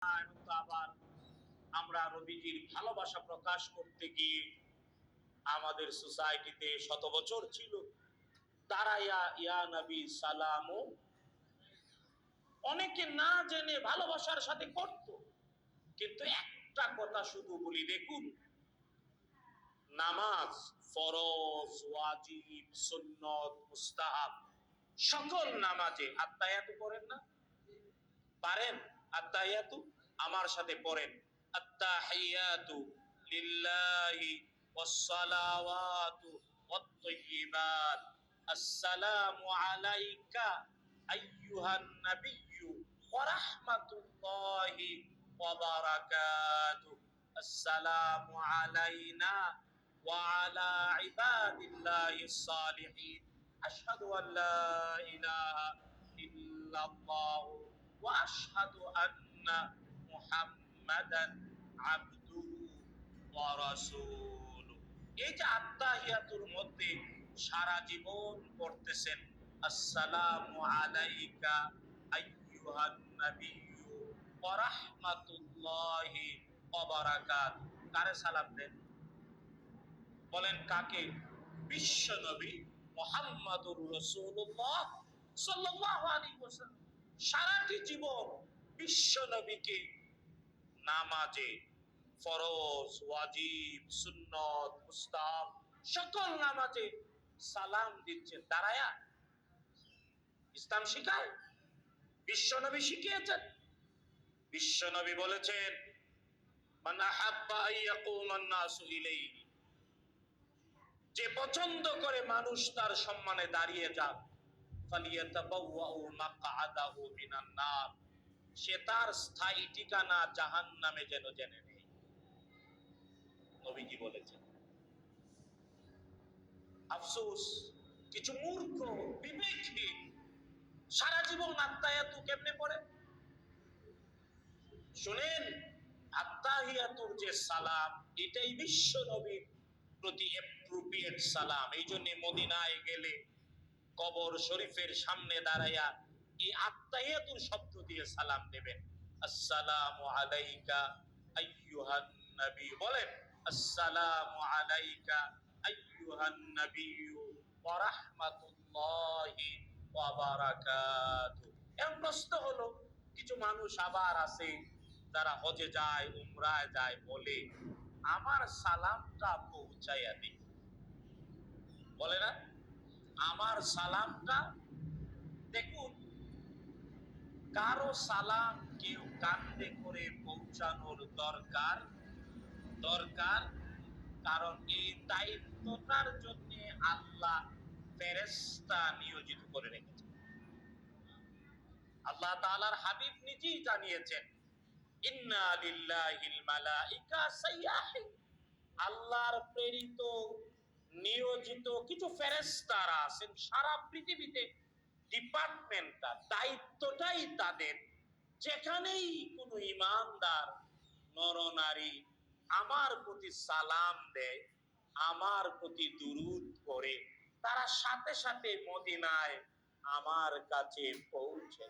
আবার আমরা নবীজির ভালোবাসা প্রকাশ করতে গিয়ে আমাদের সোসাইটিতে শত বছর ছিল। তারা ইয়া নবী, সালামু। অনেকে না জেনে ভালোবাসার সাথে করত। কিন্তু একটা কথা শুধু বলি, দেখুন, নামাজ ফরজ, ওয়াজিব, সুন্নত, মুস্তাহাব, সকল নামাজে আত্মায়াত করেন না? পারেন? আত্তাহিয়াতু আমার সাথে পড়েন। আত্তাহিয়াতু লিল্লাহি ওয়াসসালাওয়াতু ওয়াত-তাইয়্যিবাত আসসালামু আলাইকা আইয়ুহান নাবিয়্যু ওয়া রাহমাতুল্লাহি ওয়া বারাকাতুহু আসসালামু আলাইনা ওয়া আলা ইবাদিল্লাহিস সালিহিন আশহাদু আন লা ইলাহা ইল্লাল্লাহু واشهد ان محمدا عبده ورسوله এই যে আত্মাহিয়াতুর মধ্যে সারা জীবন পড়তেছেন আসসালামু আলাইকা আইয়ুহান নাবিয়্যু ওয়া রাহমাতুল্লাহি ওয়া বারাকাত কারে সালাম দেন বলেন কাকে বিশ্ব নবী মুহাম্মাদুর রাসূলুল্লাহ সাল্লাল্লাহু আলাইহি ওয়াসাল্লাম সারাটি জীবন বিশ্ব নবীকে নামাজে ফরজ, ওয়াজিব, সুন্নত, মুস্তাহাব সকল নামাজে সালাম দিচ্ছেন। দাঁড়ায়া, ইসলাম শিখায়, বিশ্ব নবী শিখিয়েছেন। বিশ্ব নবী বলেছেন যে পছন্দ করে মানুষ তার সম্মানে দাঁড়িয়ে যাক সে তার স্থায়ী ঠিকানা যেন জেনে নেয়। নবীজি বলেছেন, আফসোস, কিছু মূর্খ, বিবেকহীন, সারা জীবন আত্মায়াতু কেমনে পড়ে? শুনেন, আত্মাহিয়াতুর যে সালাম, এটাই বিশ্ব নবীর প্রতি অ্যাপ্রোপ্রিয়েট সালাম। এই জন্য মদিনায় গেলে কবর শরীফের সামনে দাঁড়াইয়া এই আত্মাহিয়াতুর শব্দ দিয়ে সালাম দেবেন? আসসালামু আলাইকা আইয়ুহান নবী। বলেন, আসসালামু আলাইকা আইয়ুহান নবী ওয়া রাহমাতুল্লাহি ওয়া বারাকাতুহু এখন প্রশ্ন হলো, কিছু মানুষ আবার আছে যারা হজে যায়, উমরায় যায়, বলে, আমার সালামটা পৌঁছাইয়া দিই। বলে না? আমার সালামটা দেখুন, কারও সালাম কেউ কান্দে করে পৌঁছানোর দরকার দরকার কারণ এই দায়িত্বটার জন্য আল্লাহ ফেরেস্তা নিয়োজিত করে রেখেছেন। আল্লাহ তাআলার হাবিব নিজেই জানিয়েছেন, ইন্না লিল্লাহিল আল্লাহর প্রেরিত নিয়োজিত কিছু ফেরেস্তারা আছেন, সারা পৃথিবীতে ডিপার্টমেন্টটা, দায়িত্বটাই তাদের যেখানেই কোনো ইমানদার, নরনারী আমার প্রতি সালাম দেয়, আমার প্রতি দুরুদ করে, তারা সাথে সাথে মদিনায় আমার কাছে পৌঁছে।